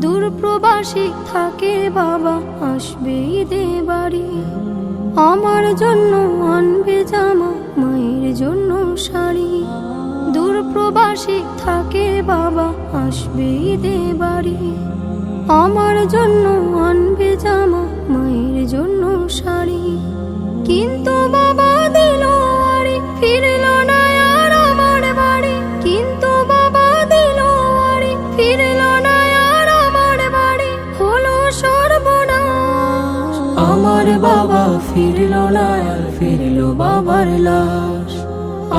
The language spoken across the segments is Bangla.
দূর প্রবাসী থাকে বাবা, আসবে ঈদে বাড়ি। আমার জন্য আনবে জামা, মায়ের জন্য শাড়ি। দূর প্রবাসী থাকে বাবা, আসবে ঈদে বাড়ি। আমার জন্য আনবে জামা, মায়ের জন্য শাড়ি। কিন্তু আমার বাবা ফিরল না আর ফিরল বাবার লাশ।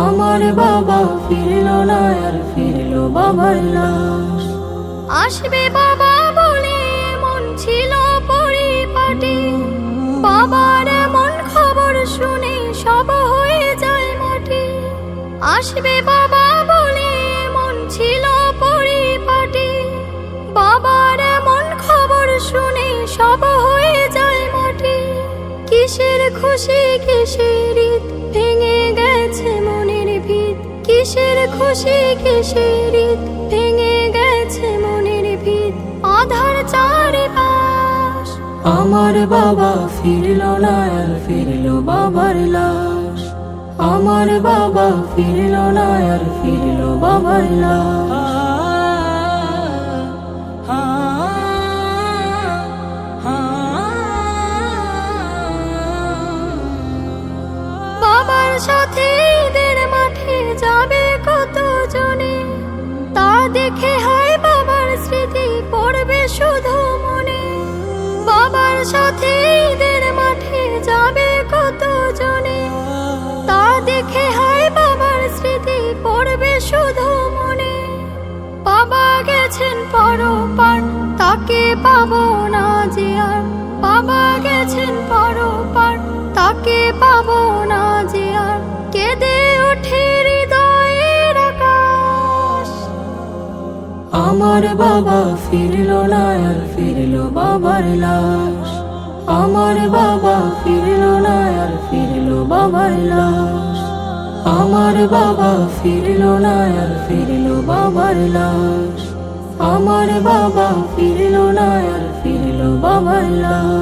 আমার বাবা ফিরল না আর ফিরল বাবার লাশ। আসবে বাবা বলে মন ছিল পরিপাটি। বাবার এমন খবর শুনে সব হয়ে যায় মাটি। আসবে বাবা বলে মন ছিল খুশি কিসের ভেঙে গেছে মনের ভিত। কিসের খুশি কিসের ভেঙে গেছে মনের ভিত। আধার চারিপাশ। আমার বাবা ফিরল না, আর ফিরল বাবার লাশ। আমার বাবা ফিরল না, আর ফিরল বাবার লাশ। সাথে মাঠে যাবে কত জনে তা দেখে হয় বাবার স্মৃতি পড়বে শুধু মনে। বাবা গেছেন পরপার, তাকে পাবো না যে আর। বাবা গেছেন পরপার, তাকে পাবো না যে আর। কেঁদে ওঠে হৃদয়ের আকাশ। আমার বাবা ফিরল না, আর ফিরল বাবার লাশ। আমার বাবা ফিরল না আর ফিরল বাবার লাশ। আমার বাবা ফিরল না আর ফিরল বাবার লাশ। আমার বাবা ফিরল না আর ফিরল বাবার লাশ।